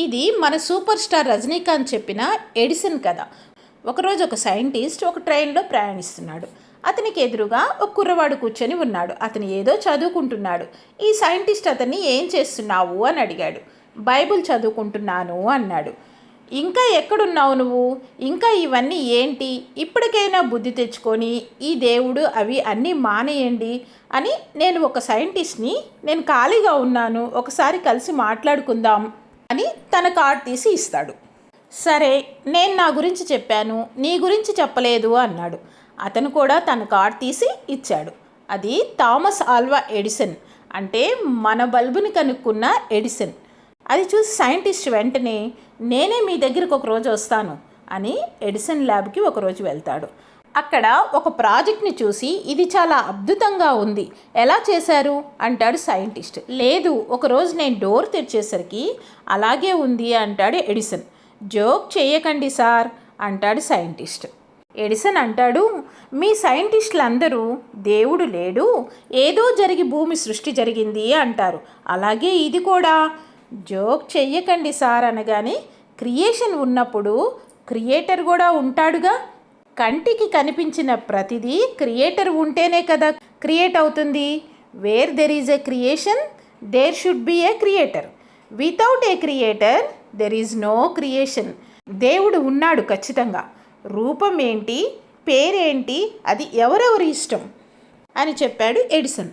ఇది మన super star Rajinikanth చెప్పిన ఎడిసన్ కథ. ఒకరోజు ఒక సైంటిస్ట్ ఒక ట్రైన్లో ప్రయాణిస్తున్నాడు. అతనికి ఎదురుగా ఒక కుర్రవాడు కూర్చొని ఉన్నాడు. అతను ఏదో చదువుకుంటున్నాడు. ఈ సైంటిస్ట్ అతన్ని ఏం చేస్తున్నావు? అని అడిగాడు. బైబిల్ చదువుకుంటున్నాను అన్నాడు. ఇంకా ఎక్కడున్నావు నువ్వు? ఇంకా ఇవన్నీ ఏంటి? ఇప్పటికైనా బుద్ధి తెచ్చుకొని ఈ దేవుడు అవి అన్నీ మానేయండి అని నేను ఒక సైంటిస్ట్ని నేను ఖాళీగా ఉన్నాను ఒకసారి కలిసి మాట్లాడుకుందాం అని తన కార్డ్ తీసి ఇస్తాడు. సరే నేను నా గురించి చెప్పాను నీ గురించి చెప్పలేదు అన్నాడు. అతను కూడా తన కార్డ్ తీసి ఇచ్చాడు. అది థామస్ ఆల్వా ఎడిసన్ అంటే మన బల్బుని కనుక్కున్న ఎడిసన్. అది చూసి సైంటిస్ట్ వెంటనే నేనే మీ దగ్గరికి ఒక రోజు వస్తాను అని ఎడిసన్ ల్యాబ్కి ఒకరోజు వెళ్తాడు. అక్కడ ఒక ప్రాజెక్ట్ని చూసి ఇది చాలా అద్భుతంగా ఉంది. ఎలా చేశారు? అంటాడు సైంటిస్ట్. లేదు ఒకరోజు నేను డోర్ తెరిచేసరికి అలాగే ఉంది అంటాడు ఎడిసన్. జోక్ చేయకండి సార్ అంటాడు సైంటిస్ట్. ఎడిసన్ అంటాడు మీ సైంటిస్టులందరూ దేవుడు లేడు ఏదో జరిగి భూమి సృష్టి జరిగింది అంటారు. అలాగే ఇది కూడా. జోక్ చెయ్యకండి సార్ అనగానే క్రియేషన్ ఉన్నప్పుడు క్రియేటర్ కూడా ఉంటాడుగా? కంటికి కనిపించిన ప్రతిదీ క్రియేటర్ ఉంటేనే కదా క్రియేట్ అవుతుంది. Where there is a creation there should be a creator without a creator there is no creation దేవుడు ఉన్నాడు ఖచ్చితంగా. రూపం ఏంటి? పేరేంటి? అది ఎవరెవరి ఇష్టం? అని చెప్పాడు ఎడిసన్.